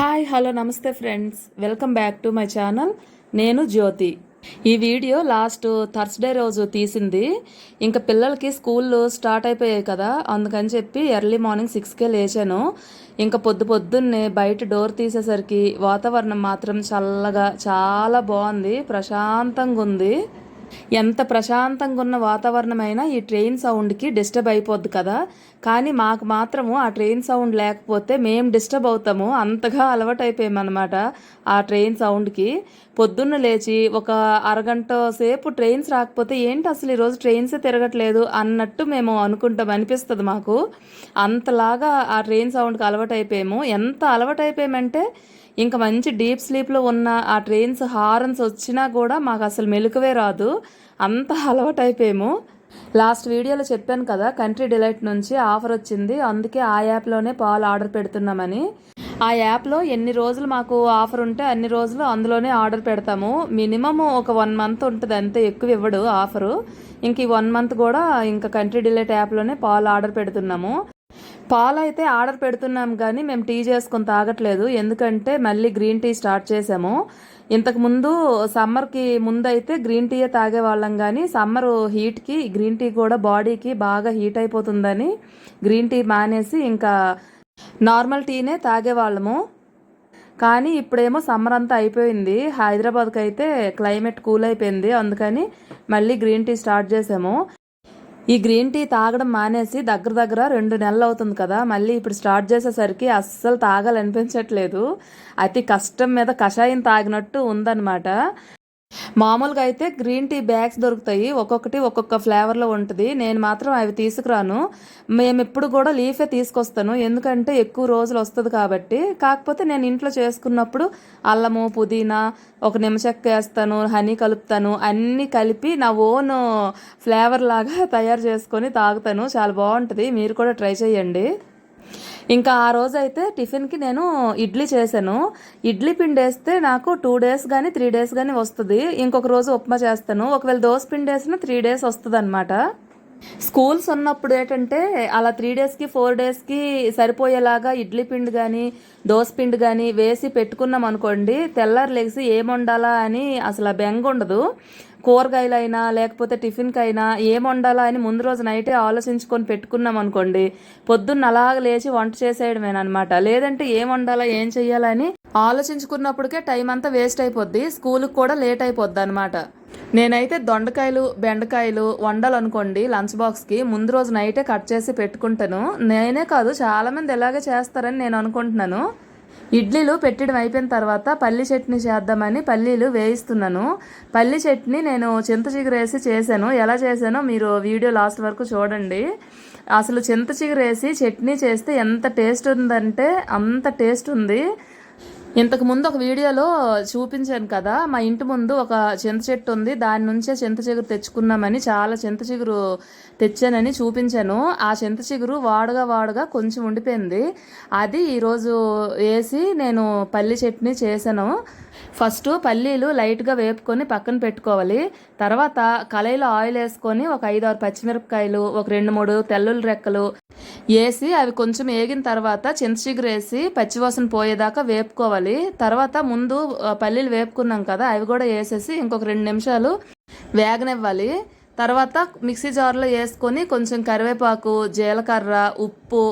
Hi hello నమస్తే friends. Welcome back to my channel. నేను జ్యోతి. ఈ వీడియో లాస్ట్ థర్స్డే రోజు తీసింది. ఇంకా పిల్లలకి స్కూల్ స్టార్ట్ అయిపోయాయి కదా అందుకని చెప్పి ఎర్లీ మార్నింగ్ సిక్స్కే లేచాను. ఇంకా పొద్దు పొద్దున్నే బయట డోర్ తీసేసరికి వాతావరణం మాత్రం చల్లగా చాలా బాగుంది ప్రశాంతంగా ఉంది. ఎంత ప్రశాంతంగా ఉన్న వాతావరణమైనా ఈ ట్రైన్ సౌండ్కి డిస్టర్బ్ అయిపోద్ది కదా. కానీ మాకు మాత్రము ఆ ట్రైన్ సౌండ్ లేకపోతే మేము డిస్టర్బ్ అవుతాము. అంతగా అలవాటు అయిపోయామన్నమాట ఆ ట్రైన్ సౌండ్కి. పొద్దున్న లేచి ఒక అరగంట సేపు ట్రైన్స్ రాకపోతే ఏంటి అసలు ఈరోజు ట్రైన్స్ తిరగట్లేదు అన్నట్టు మేము అనుకుంటాం అనిపిస్తుంది మాకు. అంతలాగా ఆ ట్రైన్ సౌండ్కి అలవాటు అయిపోయాము ఎంత అలవాటు అయిపోయామంటే ఇంకా మంచి డీప్ స్లీప్లో ఉన్న ఆ ట్రైన్స్ హారన్స్ వచ్చినా కూడా మాకు అసలు మెలకువే రాదు. అంత అలవాటు అయిపోయాము లాస్ట్ వీడియోలో చెప్పాను కదా కంట్రీ డిలైట్ నుంచి ఆఫర్ వచ్చింది. అందుకే ఆ యాప్లోనే పాలు ఆర్డర్ పెడుతున్నామని. ఆ యాప్లో ఎన్ని రోజులు మాకు ఆఫర్ ఉంటే అన్ని రోజులు అందులోనే ఆర్డర్ పెడతాము. మినిమం ఒక వన్ మంత్ ఉంటుంది అంతే ఎక్కువ ఇవ్వడు ఆఫరు. ఇంక ఈ వన్ మంత్ కూడా ఇంకా కంట్రీ డిలైట్ యాప్లోనే పాలు ఆర్డర్ పెడుతున్నాము. పాలు అయితే ఆర్డర్ పెడుతున్నాం కానీ మేము టీ చేసుకొని తాగట్లేదు. ఎందుకంటే మళ్ళీ గ్రీన్ టీ స్టార్ట్ చేసాము ఇంతకు ముందు సమ్మర్కి ముందు అయితే గ్రీన్ టీయే తాగేవాళ్ళం కానీ సమ్మర్ హీట్కి గ్రీన్ టీ కూడా బాడీకి బాగా హీట్ అయిపోతుందని గ్రీన్ టీ మానేసి ఇంకా నార్మల్ టీనే తాగేవాళ్ళము. కానీ ఇప్పుడేమో సమ్మర్ అంతా అయిపోయింది. హైదరాబాద్కి అయితే క్లైమేట్ కూల్ అయిపోయింది. అందుకని మళ్ళీ గ్రీన్ టీ స్టార్ట్ చేసాము ఈ గ్రీన్ టీ తాగడం మానేసి దగ్గర దగ్గర రెండు నెలలు అవుతుంది కదా మళ్ళీ ఇప్పుడు స్టార్ట్ చేసేసరికి అస్సలు తాగాలనిపించట్లేదు. అతి కష్టం మీద కషాయం తాగినట్టు ఉందన్నమాట. మామూలుగా అయితే గ్రీన్ టీ బ్యాగ్స్ దొరుకుతాయి. ఒక్కొక్కటి ఒక్కొక్క ఫ్లేవర్లో ఉంటుంది. నేను మాత్రం అవి తీసుకురాను. మేము ఎప్పుడు కూడా లీఫే తీసుకొస్తాను. ఎందుకంటే ఎక్కువ రోజులు వస్తుంది కాబట్టి. కాకపోతే నేను ఇంట్లో చేసుకున్నప్పుడు అల్లము పుదీనా ఒక నిమ్మచెక్క వేస్తాను హనీ కలుపుతాను. అన్నీ కలిపి నా ఓన్ ఫ్లేవర్ లాగా తయారు చేసుకొని తాగుతాను. చాలా బాగుంటుంది. మీరు కూడా ట్రై చేయండి. ఇంకా ఆ రోజు అయితే టిఫిన్కి నేను ఇడ్లీ చేశాను. ఇడ్లీ పిండి వేస్తే నాకు టూ డేస్ కానీ త్రీ డేస్ కానీ వస్తుంది. ఇంకొక రోజు ఉప్మా చేస్తాను. ఒకవేళ దోశ పిండి వేసిన త్రీ డేస్ వస్తుంది అనమాట స్కూల్స్ ఉన్నప్పుడు ఏంటంటే అలా త్రీ డేస్కి ఫోర్ డేస్కి సరిపోయేలాగా ఇడ్లీ పిండి కానీ దోశ పిండి కానీ వేసి పెట్టుకున్నాం అనుకోండి తెల్లారు లేచి ఏం వండాలా అని అసలు బెంగ ఉండదు. కూరగాయలైనా లేకపోతే టిఫిన్కైనా ఏం వండాలా అని ముందు రోజు నైటే ఆలోచించుకొని పెట్టుకున్నాం అనుకోండి పొద్దున్న అలాగ లేచి వంట చేసేయడమేనమాట లేదంటే ఏం వండాలా ఏం చెయ్యాలని ఆలోచించుకున్నప్పటికే టైం అంతా వేస్ట్ అయిపోద్ది స్కూల్కి కూడా లేట్ అయిపోద్ది అనమాట నేనైతే దొండకాయలు బెండకాయలు వండాలనుకోండి లంచ్ బాక్స్కి ముందు రోజు నైటే కట్ చేసి పెట్టుకుంటాను. నేనే కాదు చాలామంది ఎలాగే చేస్తారని నేను అనుకుంటున్నాను. ఇడ్లీలు పెట్టడం అయిపోయిన తర్వాత పల్లి చట్నీ చేద్దామని పల్లీలు వేయిస్తున్నాను. పల్లి చట్నీ నేను చింత చిగురేసి చేశాను. ఎలా చేశానో మీరు వీడియో లాస్ట్ వరకు చూడండి. అసలు చింత చిగురేసి చట్నీ చేస్తే ఎంత టేస్ట్ ఉందంటే అంత టేస్ట్ ఉంది. ఇంతకు ముందు ఒక వీడియోలో చూపించాను కదా మా ఇంటి ముందు ఒక చింత చెట్టు ఉంది దాని నుంచే చింత చిగురు తెచ్చుకున్నామని చాలా చింత చిగురు తెచ్చానని చూపించాను. ఆ చింత చిగురు వాడగా వాడగా కొంచెం ఉండిపోయింది. అది ఈరోజు వేసి నేను పల్లి చట్నీ చేశాను. ఫస్ట్ పల్లీలు లైట్గా వేపుకొని పక్కన పెట్టుకోవాలి. తర్వాత కళాయిలో ఆయిల్ వేసుకొని ఒక ఐదు ఆరు పచ్చిమిరపకాయలు ఒక రెండు మూడు తెల్లుల్లి రెక్కలు వేసి అవి కొంచెం వేగిన తర్వాత చింతచిగురు వేసి పచ్చివాసన పోయేదాకా వేపుకోవాలి. తర్వాత ముందు పల్లీలు వేపుకున్నాం కదా అవి కూడా వేసేసి ఇంకొక రెండు నిమిషాలు వేగనివ్వాలి. తర్వాత మిక్సీ జార్లో వేసుకొని కొంచెం కరివేపాకు జీలకర్ర ఉప్పు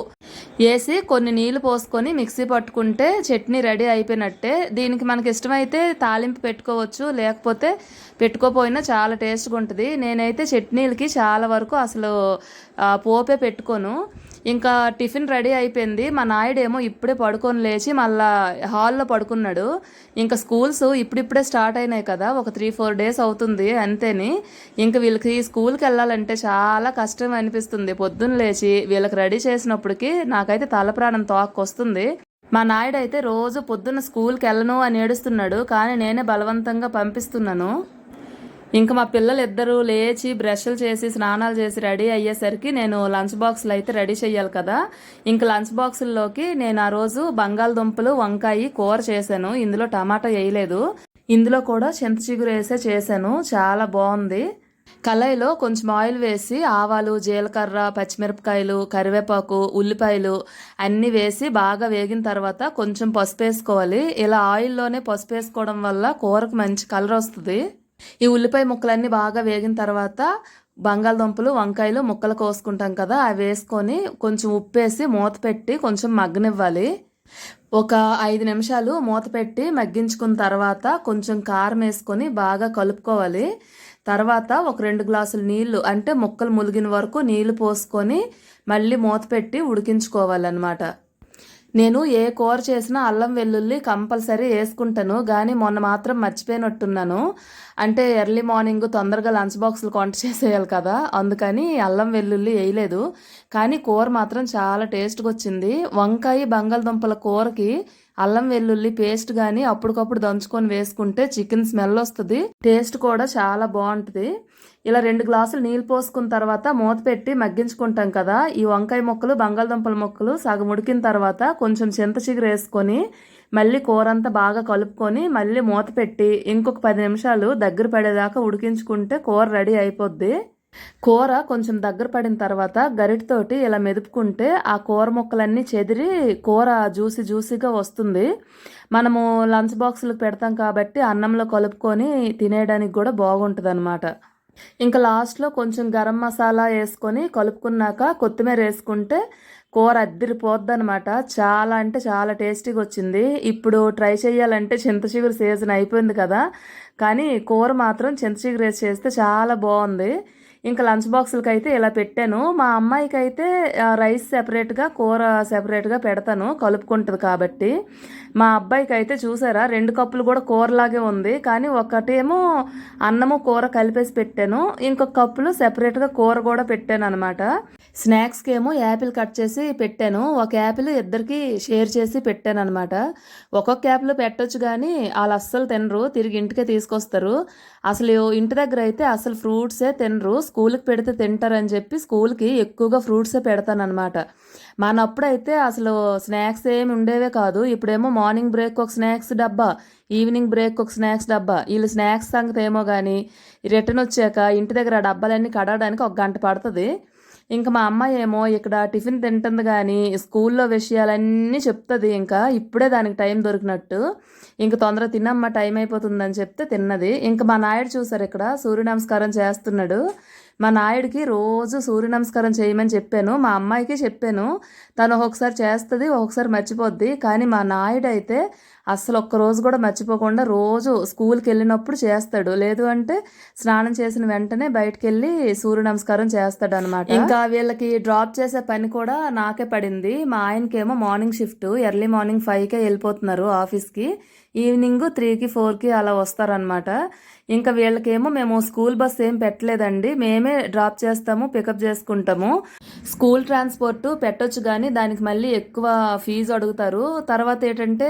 వేసి కొన్ని నీళ్ళు పోసుకొని మిక్సీ పట్టుకుంటే చట్నీ రెడీ అయిపోయినట్టే. దీనికి మనకి ఇష్టమైతే తాలింపు పెట్టుకోవచ్చు లేకపోతే పెట్టుకోపోయినా చాలా టేస్ట్గా ఉంటుంది. నేనైతే చట్నీలకి చాలా వరకు అసలు పోపే పెట్టుకోను. ఇంకా టిఫిన్ రెడీ అయిపోయింది. మా నాయుడేమో ఇప్పుడే పడుకొని లేచి మళ్ళా హాల్లో పడుకున్నాడు. ఇంకా స్కూల్స్ ఇప్పుడిప్పుడే స్టార్ట్ అయినాయి కదా ఒక త్రీ ఫోర్ డేస్ అవుతుంది అంతేని. ఇంకా వీళ్ళకి స్కూల్కి వెళ్ళాలంటే చాలా కష్టం అనిపిస్తుంది. పొద్దున్న లేచి వీళ్ళకి రెడీ చేసినప్పటికీ నాకైతే తల ప్రాణం మా నాయుడు అయితే రోజు పొద్దున్న స్కూల్కి వెళ్ళను అని ఏడుస్తున్నాడు కానీ నేనే బలవంతంగా పంపిస్తున్నాను. ఇంకా మా పిల్లలు ఇద్దరు లేచి బ్రష్లు చేసి స్నానాలు చేసి రెడీ అయ్యేసరికి నేను లంచ్ బాక్సులు అయితే రెడీ చేయాలి కదా. ఇంకా లంచ్ బాక్సుల్లోకి నేను ఆ రోజు బంగాళదుంపలు వంకాయ కూర చేశాను. ఇందులో టమాటా వేయలేదు. ఇందులో కూడా చింత చిగురు వేసే చేశాను. చాలా బాగుంది. కళాయిలో కొంచెం ఆయిల్ వేసి ఆవాలు జీలకర్ర పచ్చిమిరపకాయలు కరివేపాకు ఉల్లిపాయలు అన్నీ వేసి బాగా వేగిన తర్వాత కొంచెం పసుపు వేసుకోవాలి. ఇలా ఆయిల్లోనే పసుపు వేసుకోవడం వల్ల కూరకు మంచి కలర్ వస్తుంది. ఈ ఉల్లిపాయ ముక్కలన్నీ బాగా వేగిన తర్వాత బంగాళదుంపలు వంకాయలు ముక్కలు కోసుకుంటాం కదా అవి వేసుకొని కొంచెం ఉప్పు వేసి మూత పెట్టి కొంచెం మగ్గనివ్వాలి. ఒక ఐదు నిమిషాలు మూత పెట్టి మగ్గించుకున్న తర్వాత కొంచెం కారం వేసుకొని బాగా కలుపుకోవాలి. తర్వాత ఒక రెండు గ్లాసులు నీళ్ళు అంటే ముక్కలు ములిగిన వరకు నీళ్ళు పోసుకొని మళ్ళీ మూత పెట్టి ఉడికించుకోవాలన్నమాట. నేను ఏ కూర చేసినా అల్లం వెల్లుల్లి కంపల్సరీ వేసుకుంటాను కానీ మొన్న మాత్రం మర్చిపోయినట్టున్నాను. అంటే ఎర్లీ మార్నింగ్ తొందరగా లంచ్ బాక్సులు కొంట చేసేయాలి కదా అందుకని అల్లం వెల్లుల్లి వేయలేదు. కానీ కూర మాత్రం చాలా టేస్ట్గా వచ్చింది. వంకాయ బంగాళదుంపల కూరకి అల్లం వెల్లుల్లి పేస్ట్ కానీ అప్పటికప్పుడు దంచుకొని వేసుకుంటే చికెన్ స్మెల్ వస్తుంది. టేస్ట్ కూడా చాలా బాగుంటుంది. ఇలా రెండు గ్లాసులు నీళ్ళు పోసుకున్న తర్వాత మూత పెట్టి మగ్గించుకుంటాం కదా. ఈ వంకాయ మొక్కలు బంగాళదుంపల మొక్కలు సగం ఉడికిన తర్వాత కొంచెం చింత చిగురు వేసుకొని మళ్ళీ కూర అంతా బాగా కలుపుకొని మళ్ళీ మూత పెట్టి ఇంకొక పది నిమిషాలు దగ్గర పడేదాకా ఉడికించుకుంటే కూర రెడీ అయిపోద్ది. కూర కొంచెం దగ్గర పడిన తర్వాత గరిటతోటి ఇలా మెదుపుకుంటే ఆ కూర ముక్కలన్నీ చెదిరి కూర జ్యూసీ జ్యూసీగా వస్తుంది. మనము లంచ్ బాక్సులకు పెడతాం కాబట్టి అన్నంలో కలుపుకొని తినేయడానికి కూడా బాగుంటుంది అనమాట ఇంకా లాస్ట్లో కొంచెం గరం మసాలా వేసుకొని కలుపుకున్నాక కొత్తిమీర వేసుకుంటే కూర అద్దరిపోద్ది అనమాట చాలా అంటే చాలా టేస్టీగా వచ్చింది. ఇప్పుడు ట్రై చేయాలంటే చింత చిగురు సీజన్ అయిపోయింది కదా. కానీ కూర మాత్రం చింత చిగురు వేసి చేస్తే చాలా బాగుంది. ఇంకా లంచ్ బాక్సులకి అయితే ఇలా పెట్టాను. మా అమ్మాయికి అయితే రైస్ సెపరేట్గా కూర సెపరేట్గా పెడతాను కలుపుకుంటుంది కాబట్టి. మా అబ్బాయికి అయితే చూసారా రెండు కప్పులు కూడా కూరలాగే ఉంది. కానీ ఒకటేమో అన్నము కూర కలిపేసి పెట్టాను. ఇంకొక కప్పులు సెపరేట్గా కూర కూడా పెట్టాను అనమాట స్నాక్స్కి ఏమో యాపిల్ కట్ చేసి పెట్టాను. ఒక యాపిల్ ఇద్దరికి షేర్ చేసి పెట్టాను అనమాట ఒక్కొక్క యాపిల్ పెట్టొచ్చు కానీ వాళ్ళు అస్సలు తినరు. తిరిగి ఇంటికే తీసుకొస్తారు. అసలు ఇంటి దగ్గర అయితే అసలు ఫ్రూట్సే తినరు. స్కూల్కి పెడితే తింటారని చెప్పి స్కూల్కి ఎక్కువగా ఫ్రూట్సే పెడతానమాట మనప్పుడైతే అసలు స్నాక్స్ ఏమి ఉండేవే కాదు. ఇప్పుడేమో మార్నింగ్ బ్రేక్ ఒక స్నాక్స్ డబ్బా ఈవినింగ్ బ్రేక్ ఒక స్నాక్స్ డబ్బా. వీళ్ళు స్నాక్స్ సంగతి ఏమో కానీ రిటర్న్ వచ్చాక ఇంటి దగ్గర ఆ డబ్బాలన్నీ కడగడానికి ఒక గంట పడుతుంది. ఇంకా మా అమ్మాయి ఏమో ఇక్కడ టిఫిన్ తింటుంది కానీ స్కూల్లో విషయాలన్నీ చెప్తుంది. ఇంకా ఇప్పుడే దానికి టైం దొరికినట్టు ఇంక తొందరగా తినమ్మ టైం అయిపోతుందని చెప్తే తిన్నది. ఇంకా మా నాయుడు చూసారు ఇక్కడ సూర్య నమస్కారం చేస్తున్నాడు. మా నాయుడికి రోజు సూర్య నమస్కారం చేయమని చెప్పాను మా అమ్మాయికి చెప్పాను. తను ఒక్కొక్కసారి చేస్తుంది ఒక్కొక్కసారి మర్చిపోద్ది. కానీ మా నాయుడు అయితే అసలు ఒక్క రోజు కూడా మర్చిపోకుండా రోజు స్కూల్కి వెళ్ళినప్పుడు చేస్తాడు. లేదు అంటే స్నానం చేసిన వెంటనే బయటకు వెళ్ళి సూర్య నమస్కారం చేస్తాడు అనమాట ఇంకా వీళ్ళకి డ్రాప్ చేసే పని కూడా నాకే పడింది. మా ఆయనకేమో మార్నింగ్ షిఫ్ట్ ఎర్లీ మార్నింగ్ ఫైవ్కే వెళ్ళిపోతున్నారు ఆఫీస్కి. ఈవినింగ్ త్రీకి ఫోర్కి అలా వస్తారనమాట. ఇంకా వీళ్ళకేమో మేము స్కూల్ బస్ ఏం పెట్టలేదండి. మేమే డ్రాప్ చేస్తాము పికప్ చేసుకుంటాము. స్కూల్ ట్రాన్స్పోర్ట్ పెట్టొచ్చు కానీ దానికి మళ్ళీ ఎక్కువ ఫీజు అడుగుతారు. తర్వాత ఏంటంటే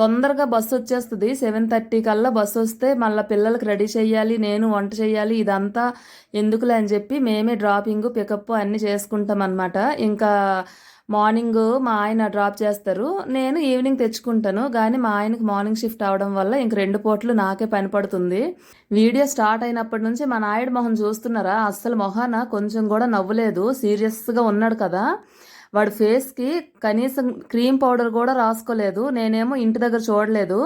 తొందరగా బస్సు వచ్చేస్తుంది. సెవెన్ థర్టీ కల్లా బస్సు వస్తే మళ్ళీ పిల్లలకి రెడీ చేయాలి నేను వంట చేయాలి ఇదంతా ఎందుకులే అని చెప్పి మేమే డ్రాపింగ్ పికప్ అన్నీ చేసుకుంటాం అనమాట ఇంకా మార్నింగ్ మా ఆయన డ్రాప్ చేస్తారు. నేను ఈవినింగ్ తెచ్చుకుంటాను. కానీ మా ఆయనకి మార్నింగ్ షిఫ్ట్ అవడం వల్ల ఇంక రెండు పూటలు నాకే పని పడుతుంది. వీడియో స్టార్ట్ అయినప్పటి నుంచి మా నాయుడు మొహం చూస్తున్నారా? అస్సలు మొహాన కొంచెం కూడా నవ్వలేదు. సీరియస్గా ఉన్నాడు కదా. వాడి ఫేస్కి కనీసం క్రీమ్ పౌడర్ కూడా రాసుకోలేదు. నేనేమో ఇంటి దగ్గర చూడలేదు.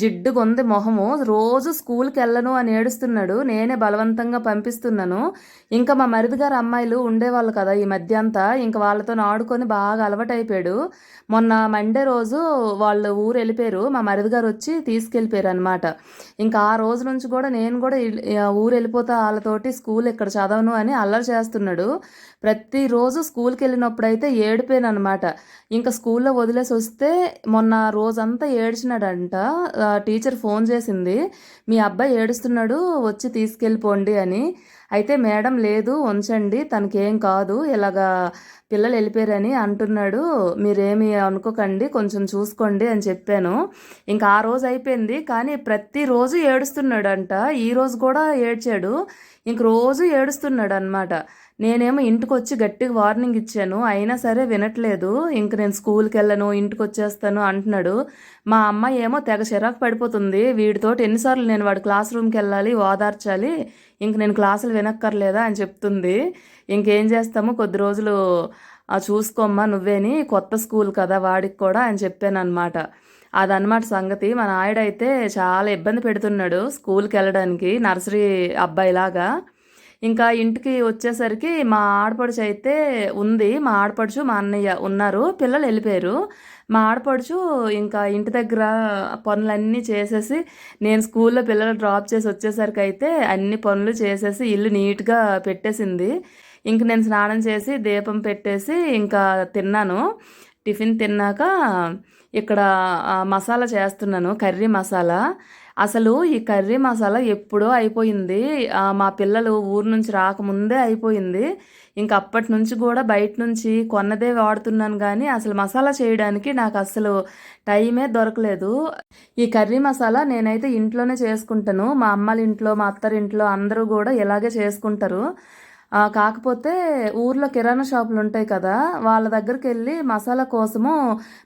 జిడ్డుగా ఉంది మొహము. రోజు స్కూల్కి వెళ్ళను అని ఏడుస్తున్నాడు. నేనే బలవంతంగా పంపిస్తున్నాను. ఇంకా మా మరిది గారు అమ్మాయిలు ఉండేవాళ్ళు కదా ఈ మధ్య అంతా ఇంకా వాళ్ళతో ఆడుకొని బాగా అలవాటైపోయాడు. మొన్న మండే రోజు వాళ్ళు ఊరు వెళ్ళిపోయారు. మా మరిది గారు వచ్చి తీసుకెళ్ళిపోయారు అనమాట ఇంకా ఆ రోజు నుంచి కూడా నేను కూడా ఊరు వెళ్ళిపోతా వాళ్ళతోటి స్కూల్ ఇక్కడ చదవను అని అల్లరి చేస్తున్నాడు. ప్రతిరోజు స్కూల్కి వెళ్ళినప్పుడైతే ఏ ఏడిపోయాను అనమాట ఇంకా స్కూల్లో వదిలేసి వస్తే మొన్న రోజంతా ఏడ్చినాడంట. టీచర్ ఫోన్ చేసింది మీ అబ్బాయి ఏడుస్తున్నాడు వచ్చి తీసుకెళ్ళిపోండి అని. అయితే మేడం లేదు ఉంచండి తనకేం కాదు ఇలాగా పిల్లలు వెళ్ళిపోయారని అంటున్నాడు. మీరేమి అనుకోకండి కొంచెం చూసుకోండి అని చెప్పాను. ఇంకా ఆ రోజు అయిపోయింది. కానీ ప్రతిరోజు ఏడుస్తున్నాడంట. ఈ రోజు కూడా ఏడ్చాడు. ఇంక రోజు ఏడుస్తున్నాడు అనమాట నేనేమో ఇంటికి వచ్చి గట్టిగా వార్నింగ్ ఇచ్చాను. అయినా సరే వినట్లేదు. ఇంక నేను స్కూల్కి వెళ్ళను ఇంటికి వచ్చేస్తాను అంటున్నాడు. మా అమ్మాయి ఏమో తెగ చిరాకు పడిపోతుంది. వీడితోటి ఎన్నిసార్లు నేను వాడు క్లాస్ రూమ్కి వెళ్ళాలి ఓదార్చాలి. ఇంక నేను క్లాసులు వినక్కర్లేదా అని చెప్తుంది. ఇంకేం చేస్తాము? కొద్ది రోజులు చూసుకోమ్మా నువ్వేని కొత్త స్కూల్ కదా వాడికి కూడా అని చెప్పాను అనమాట అదనమాట సంగతి. మా నాయుడైతే చాలా ఇబ్బంది పెడుతున్నాడు స్కూల్కి వెళ్ళడానికి నర్సరీ అబ్బాయిలాగా. ఇంకా ఇంటికి వచ్చేసరికి మా ఆడపడుచు అయితే ఉంది. మా ఆడపడుచు మా అన్నయ్య ఉన్నారు. పిల్లలు వెళ్ళిపోయారు. మా ఆడపడుచు ఇంకా ఇంటి దగ్గర పనులన్నీ చేసేసి నేను స్కూల్లో పిల్లలు డ్రాప్ చేసి వచ్చేసరికి అయితే అన్ని పనులు చేసేసి ఇల్లు నీట్గా పెట్టేసింది. ఇంక నేను స్నానం చేసి దీపం పెట్టేసి ఇంకా తిన్నాను. టిఫిన్ తిన్నాక ఇక్కడ మసాలా చేస్తున్నాను కర్రీ మసాలా. అసలు ఈ కర్రీ మసాలా ఎప్పుడో అయిపోయింది. మా పిల్లలు ఊరు నుంచి రాకముందే అయిపోయింది. ఇంక అప్పటి నుంచి కూడా బయట నుంచి కొన్నదే వాడుతున్నాను కానీ అసలు మసాలా చేయడానికి నాకు అసలు టైమే దొరకలేదు. ఈ కర్రీ మసాలా నేనైతే ఇంట్లోనే చేసుకుంటాను. మా అమ్మల ఇంట్లో మా అత్తరింట్లో అందరూ కూడా ఇలాగే చేసుకుంటారు. కాకపోతే ఊర్లో కిరాణా షాపులు ఉంటాయి కదా వాళ్ళ దగ్గరికి వెళ్ళి మసాలా కోసము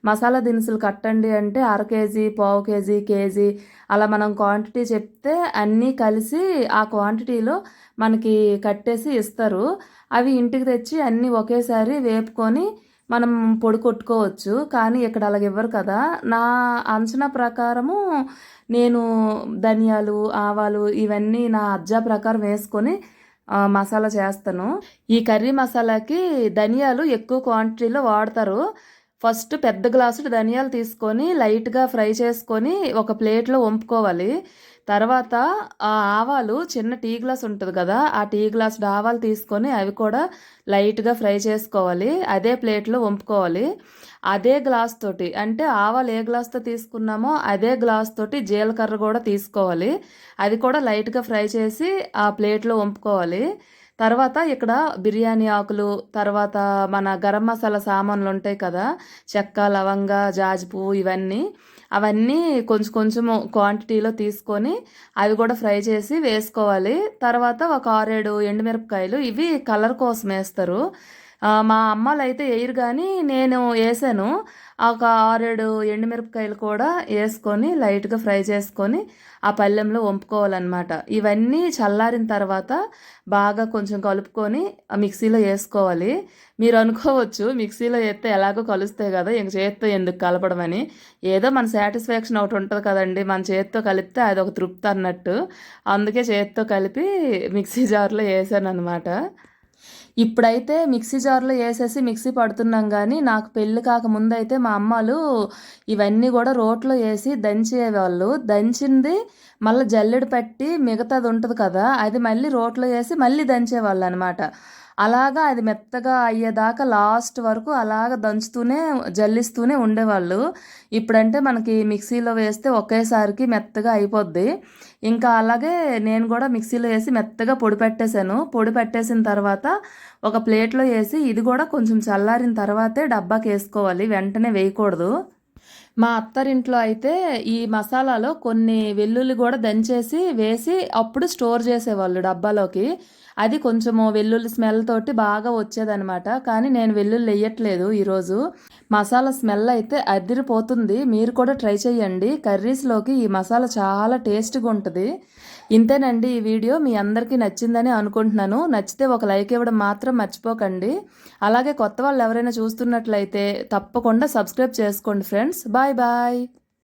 మసాలా దినుసులు కట్టండి అంటే అర కేజీ పావు కేజీ కేజీ అలా మనం క్వాంటిటీ చెప్తే అన్నీ కలిసి ఆ క్వాంటిటీలో మనకి కట్టేసి ఇస్తారు. అవి ఇంటికి తెచ్చి అన్నీ ఒకేసారి వేపుకొని మనం పొడి కొట్టుకోవచ్చు. కానీ ఇక్కడ అలాగ ఇవ్వరు కదా. నా అంచనా ప్రకారము నేను ధనియాలు ఆవాలు ఇవన్నీ నా అజ్జా ప్రకారం వేసుకొని మసాలా చేస్తాను. ఈ కర్రీ మసాలాకి ధనియాలు ఎక్కువ క్వాంటిటీలో వాడతారు. ఫస్ట్ పెద్ద గ్లాసుడు ధనియాలు తీసుకొని లైట్గా ఫ్రై చేసుకొని ఒక ప్లేట్లో వంపుకోవాలి. తర్వాత ఆ ఆవాలు చిన్న టీ గ్లాస్ ఉంటుంది కదా ఆ టీ గ్లాస్ ఆవాలు తీసుకొని అవి కూడా లైట్గా ఫ్రై చేసుకోవాలి. అదే ప్లేట్లో వంపుకోవాలి. అదే గ్లాస్ తోటి అంటే ఆవాలు ఏ గ్లాస్తో తీసుకున్నామో అదే గ్లాస్ తోటి జీలకర్ర కూడా తీసుకోవాలి. అది కూడా లైట్గా ఫ్రై చేసి ఆ ప్లేట్లో వంపుకోవాలి. తర్వాత ఇక్కడ బిర్యానీ ఆకులు తర్వాత మన గరం మసాలా సామాన్లు ఉంటాయి కదా చెక్క లవంగ జాజి పువ్వు ఇవన్నీ అవన్నీ కొంచెం కొంచెం క్వాంటిటీలో తీసుకొని అవి కూడా ఫ్రై చేసి వేసుకోవాలి. తర్వాత ఒక ఆరేడు ఎండుమిరపకాయలు ఇవి కలర్ కోసం వేస్తారు. మా అమ్మాలు అయితే వేయరు కానీ నేను వేసాను. ఒక ఆరేడు ఎండుమిరపకాయలు కూడా వేసుకొని లైట్గా ఫ్రై చేసుకొని ఆ పళ్ళెంలో వంపుకోవాలన్నమాట. ఇవన్నీ చల్లారిన తర్వాత బాగా కొంచెం కలుపుకొని మిక్సీలో వేసుకోవాలి. మీరు అనుకోవచ్చు మిక్సీలో వేస్తే ఎలాగో కలుస్తాయి కదా ఇంక చేత్తో ఎందుకు కలపడం అని ఏదో మన సాటిస్ఫాక్షన్ ఒకటి ఉంటుంది కదండి మన చేత్తో కలిపితే అది ఒక తృప్తి అన్నట్టు. అందుకే చేత్తో కలిపి మిక్సీ జార్లో వేసాను అనమాట ఇప్పుడైతే మిక్సీ జార్లో వేసేసి మిక్సీ పడుతున్నాం కానీ నాకు పెళ్ళి కాకముందు అయితే మా అమ్మలు ఇవన్నీ కూడా రోట్లో వేసి దంచేవాళ్ళు. దంచింది మళ్ళీ జల్లెడ పెట్టి మిగతాది ఉంటుంది కదా అది మళ్ళీ రోట్లో వేసి మళ్ళీ దంచేవాళ్ళు అనమాట అలాగా అది మెత్తగా అయ్యేదాకా లాస్ట్ వరకు అలాగ దంచుతూనే జల్లిస్తూనే ఉండేవాళ్ళు. ఇప్పుడంటే మనకి మిక్సీలో వేస్తే ఒకేసారికి మెత్తగా అయిపోద్ది. ఇంకా అలాగే నేను కూడా మిక్సీలో వేసి మెత్తగా పొడి పెట్టేశాను. పొడి పెట్టేసిన తర్వాత ఒక ప్లేట్లో వేసి ఇది కూడా కొంచెం చల్లారిన తర్వాతే డబ్బాకి వేసుకోవాలి వెంటనే వేయకూడదు. మా అత్తారింట్లో అయితే ఈ మసాలాలో కొన్ని వెల్లుల్లి కూడా దంచేసి వేసి అప్పుడు స్టోర్ చేసేవాళ్ళు డబ్బాలోకి. అది కొంచెము వెల్లుల్లి స్మెల్ తోటి బాగా వచ్చేదనమాట కానీ నేను వెల్లుల్లి వేయట్లేదు ఈరోజు. మసాలా స్మెల్ అయితే అదిరిపోతుంది. మీరు కూడా ట్రై చేయండి కర్రీస్లోకి ఈ మసాలా చాలా టేస్ట్గా ఉంటుంది. ఇంతేనండి ఈ వీడియో. మీ అందరికీ నచ్చిందని అనుకుంటున్నాను. నచ్చితే ఒక లైక్ ఇవ్వడం మాత్రం మర్చిపోకండి. అలాగే కొత్త వాళ్ళు ఎవరైనా చూస్తున్నట్లయితే తప్పకుండా సబ్స్క్రైబ్ చేసుకోండి ఫ్రెండ్స్. Bye bye.